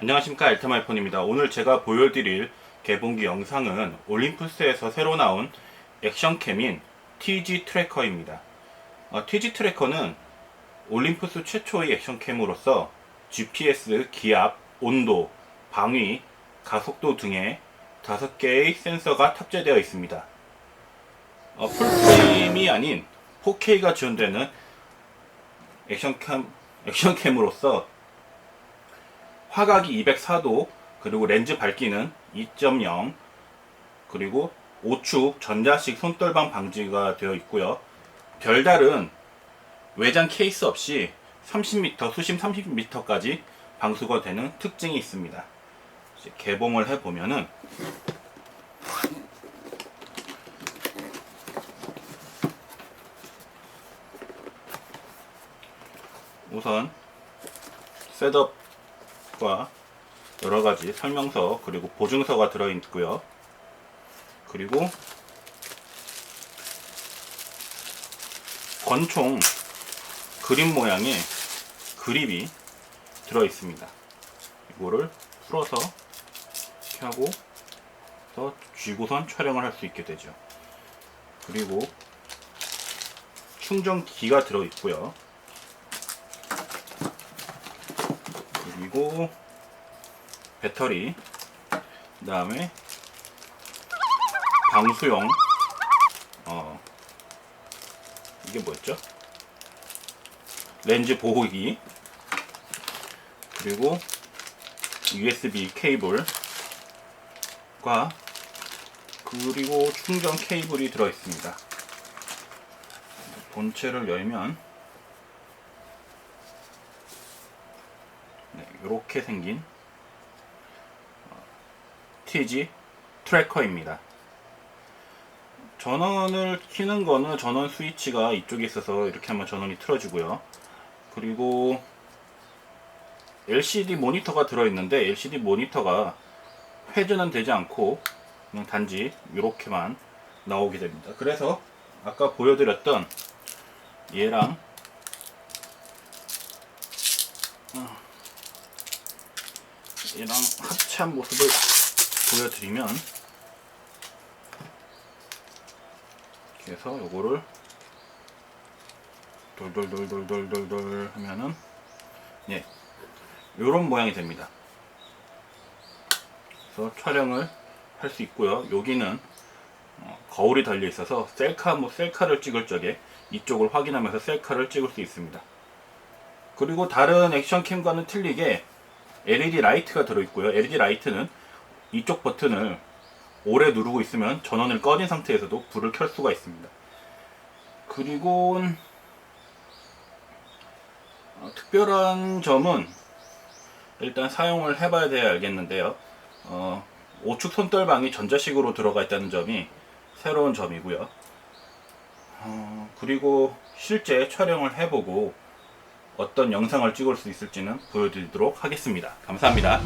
안녕하십니까 엘테마이폰입니다. 오늘 제가 보여드릴 개봉기 영상은 올림푸스에서 새로 나온 액션캠인 TG 트래커입니다. 어, TG 트래커는 올림푸스 최초의 액션캠으로서 GPS, 기압, 온도, 방위, 가속도 등의 5개의 센서가 탑재되어 있습니다. 어, 풀프레임이 아닌 4K가 지원되는 액션캠, 액션캠으로서 화각이 204도 그리고 렌즈 밝기는 2.0 그리고 오축 전자식 손떨방 방지가 되어 있고요. 별다른 외장 케이스 없이 30m, 수심 30m까지 방수가 되는 특징이 있습니다. 개봉을 해 보면은 우선 셋업 과 여러 가지 설명서 그리고 보증서가 들어 있고요. 그리고 권총 그림 모양의 그립이 들어 있습니다. 이거를 풀어서 이렇게 하고 서 쥐고선 촬영을 할 수 있게 되죠. 그리고 충전기가 들어 있고요. 그리고 배터리 그 다음에 방수용 어 이게 뭐였죠? 렌즈 보호기 그리고 USB 케이블과 그리고 충전 케이블이 들어 있습니다. 본체를 열면 이렇게 생긴 어, TG 트래커입니다. 전원을 키는 거는 전원 스위치가 이쪽에 있어서 이렇게 하면 전원이 틀어지고요. 그리고 LCD 모니터가 들어있는데 LCD 모니터가 회전은 되지 않고 그냥 단지 이렇게만 나오게 됩니다. 그래서 아까 보여드렸던 얘랑 얘랑 합체한 모습을 보여드리면 이렇게 해서 요거를 돌돌돌돌돌돌돌 하면은 예 요런 모양이 됩니다. 그래서 촬영을 할 수 있고요. 여기는 어, 거울이 달려 있어서 셀카 뭐 셀카를 찍을 적에 이쪽을 확인하면서 셀카를 찍을 수 있습니다. 그리고 다른 액션캠과는 틀리게 LED 라이트가 들어있고요 LED 라이트는 이쪽 버튼을 오래 누르고 있으면 전원을 꺼진 상태에서도 불을 켤 수가 있습니다. 그리고 어, 특별한 점은 일단 사용을 해봐야 돼야 알겠는데요. 어, 오축 손떨방이 전자식으로 들어가 있다는 점이 새로운 점이고요. 어, 그리고 실제 촬영을 해보고 어떤 영상을 찍을 수 있을지는 보여드리도록 하겠습니다. 감사합니다.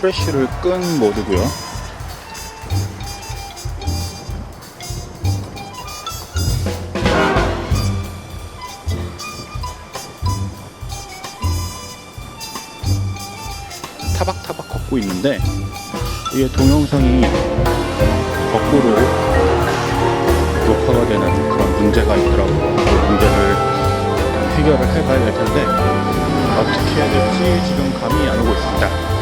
프레쉬를 끈 모드고요. 타박타박 걷고 있는데 이게 동영상이 거꾸로 녹화가 되는 그런 문제가 있더라고요. 그 문제를 해결을 해봐야 될 텐데 어떻게 해야 될지 지금 감이 안 오고 있습니다.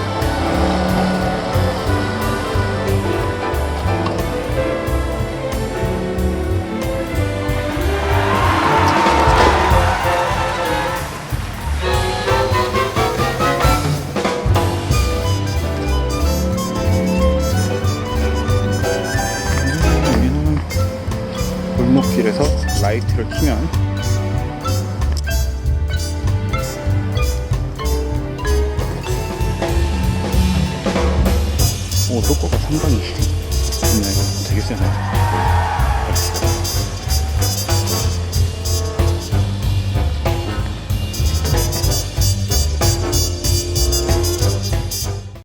골목길에서 라이트를 켜면 효과가 상당히 분명히 되게 세네요. 네.